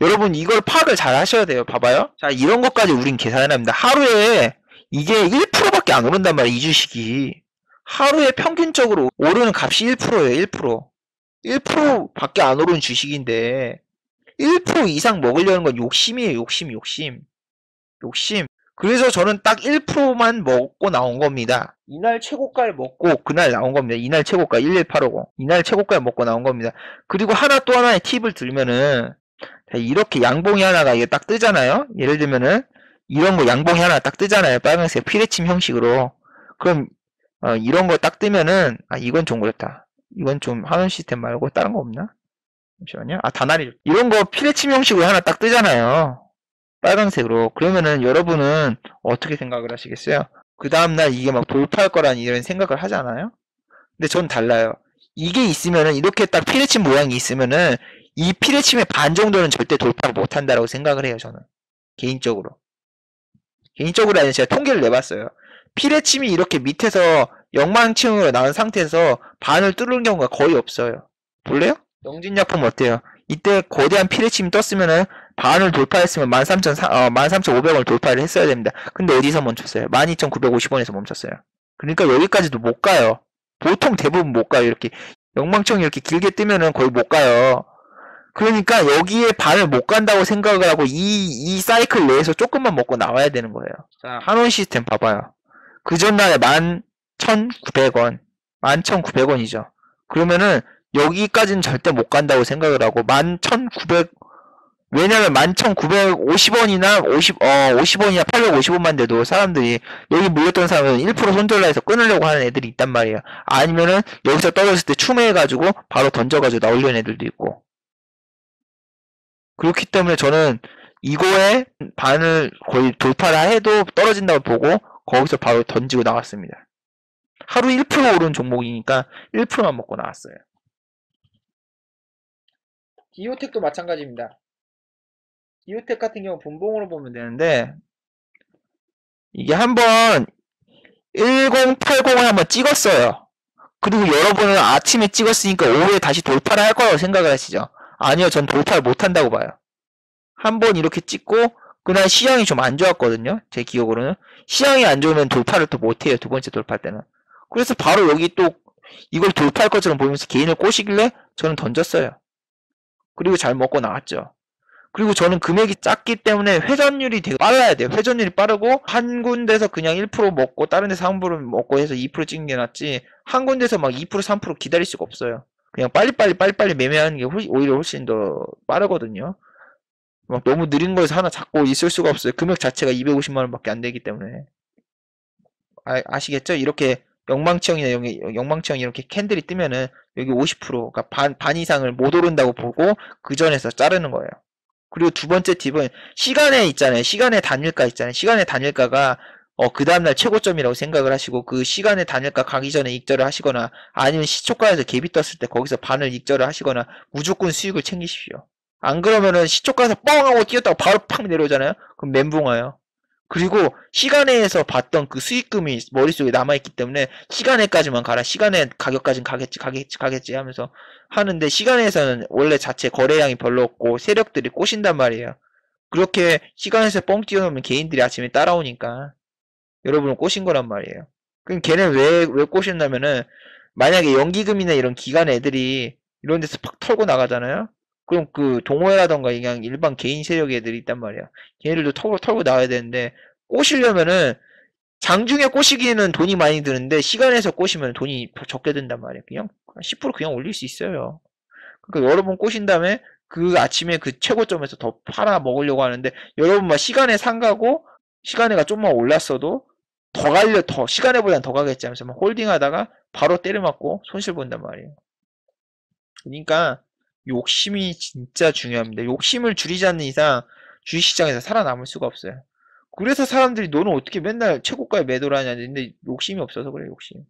여러분 이걸 파악을 잘 하셔야 돼요. 봐봐요. 자 이런 것까지 우린 계산을 합니다. 하루에 이게 1%밖에 안 오른단 말이에요. 이 주식이. 하루에 평균적으로 오르는 값이 1%예요. 1%. 1%밖에 안 오르는 주식인데 1% 이상 먹으려는 건 욕심이에요. 욕심, 욕심. 욕심. 그래서 저는 딱 1%만 먹고 나온 겁니다. 이날 최고가를 먹고 그날 나온 겁니다. 이날 최고가 11850. 이날 최고가를 먹고 나온 겁니다. 그리고 하나 또 하나의 팁을 들면은 이렇게 양봉이 하나가 이게 딱 뜨잖아요. 예를 들면은 이런 거 양봉이 하나 딱 뜨잖아요. 빨간색 피레침 형식으로. 그럼 어, 이런 거 딱 뜨면은 아 이건 좀 그렇다. 이건 좀 하는 시스템 말고 다른 거 없나? 잠시만요. 아 다나리 이런 거 피레침 형식으로 하나 딱 뜨잖아요. 빨간색으로. 그러면은 여러분은 어떻게 생각을 하시겠어요? 그 다음날 이게 막 돌파할 거라는 이런 생각을 하잖아요? 근데 전 달라요. 이게 있으면은, 이렇게 딱 피레침 모양이 있으면은, 이 피레침의 반 정도는 절대 돌파를 못 한다라고 생각을 해요, 저는. 개인적으로. 개인적으로 아니라 제가 통계를 내봤어요. 피레침이 이렇게 밑에서 영망층으로 나온 상태에서 반을 뚫는 경우가 거의 없어요. 볼래요? 영진약품 어때요? 이때 거대한 피레침이 떴으면은 반을 돌파했으면 13,000, 어, 13,500원을 돌파를 했어야 됩니다. 근데 어디서 멈췄어요? 12,950원에서 멈췄어요. 그러니까 여기까지도 못 가요. 보통 대부분 못 가요. 이렇게 영망청이 이렇게 길게 뜨면은 거의 못 가요. 그러니까 여기에 반을 못 간다고 생각을 하고 이, 이 사이클 내에서 조금만 먹고 나와야 되는 거예요. 자, 한원 시스템 봐봐요. 그 전날에 11,900원. 11,900원이죠. 그러면은 여기까지는 절대 못 간다고 생각을 하고 11,900 왜냐면 11,950원이나 50, 어, 50원이나 850원만 돼도 사람들이 여기 물렸던 사람은 1% 손절라 해서 끊으려고 하는 애들이 있단 말이에요. 아니면은 여기서 떨어졌을 때 추매해가지고 바로 던져가지고 나오려는 애들도 있고. 그렇기 때문에 저는 이거에 반을 거의 돌파를 해도 떨어진다고 보고 거기서 바로 던지고 나왔습니다. 하루 1% 오른 종목이니까 1%만 먹고 나왔어요. 기호텍도 마찬가지입니다. 기호텍 같은 경우 분봉으로 보면 되는데 이게 한번 1080을 한번 찍었어요. 그리고 여러분은 아침에 찍었으니까 오후에 다시 돌파를 할 거라고 생각을 하시죠. 아니요, 전 돌파를 못 한다고 봐요. 한 번 이렇게 찍고 그날 시장이 좀 안 좋았거든요. 제 기억으로는 시장이 안 좋으면 돌파를 또 못해요. 두 번째 돌파 때는. 그래서 바로 여기 또 이걸 돌파할 것처럼 보이면서 개인을 꼬시길래 저는 던졌어요. 그리고 잘 먹고 나왔죠. 그리고 저는 금액이 작기 때문에 회전율이 되게 빨라야 돼요. 회전율이 빠르고 한 군데서 그냥 1% 먹고 다른 데서 3% 먹고 해서 2% 찍는 게 낫지 한 군데서 막 2% 3% 기다릴 수가 없어요. 그냥 빨리빨리 빨리빨리 매매하는 게 오히려 훨씬 더 빠르거든요. 막 너무 느린 거에서 하나 잡고 있을 수가 없어요. 금액 자체가 250만 원밖에 안 되기 때문에 아, 시겠죠 이렇게 영망치형이나 여기 영망치형 이렇게 캔들이 뜨면은 여기 50% 그러니까 반, 반 이상을 못 오른다고 보고 그 전에서 자르는 거예요. 그리고 두 번째 팁은 시간에 있잖아요. 시간의 단일가 있잖아요. 시간의 단일가가 어, 그 다음날 최고점이라고 생각을 하시고 그 시간의 단일가 가기 전에 익절을 하시거나 아니면 시초가에서 갭이 떴을 때 거기서 반을 익절을 하시거나 무조건 수익을 챙기십시오. 안 그러면은 시초가에서 뻥 하고 뛰었다가 바로 팍 내려오잖아요. 그럼 멘붕 와요. 그리고 시간에서 봤던 그 수익금이 머릿속에 남아있기 때문에 시간에까지만 가라. 시간에 가격까지는 가겠지, 가겠지, 가겠지 하면서 하는데 시간에서는 원래 자체 거래량이 별로 없고 세력들이 꼬신단 말이에요. 그렇게 시간에서 뻥 뛰어놓으면 개인들이 아침에 따라오니까 여러분을 꼬신 거란 말이에요. 그럼 걔는 왜, 왜 꼬셨냐면은 만약에 연기금이나 이런 기관 애들이 이런 데서 팍 털고 나가잖아요? 그럼 그 동호회라던가 그냥 일반 개인 세력 애들이 있단 말이야. 걔네들도 털고 털고 나와야 되는데 꼬시려면은 장중에 꼬시기에는 돈이 많이 드는데 시간에서 꼬시면 돈이 적게 든단 말이야. 그냥 10% 그냥 올릴 수 있어요. 그러니까 여러 번 꼬신 다음에 그 아침에 그 최고점에서 더 팔아 먹으려고 하는데 여러분 막 시간에 상가고 시간에가 좀만 올랐어도 더 갈려 더 시간에보단 더 가겠지 하면서 막 홀딩 하다가 바로 때려 맞고 손실 본단 말이에요. 그러니까 욕심이 진짜 중요합니다. 욕심을 줄이지 않는 이상 주식시장에서 살아남을 수가 없어요. 그래서 사람들이 너는 어떻게 맨날 최고가에 매도를 하냐 근데 욕심이 없어서 그래 욕심.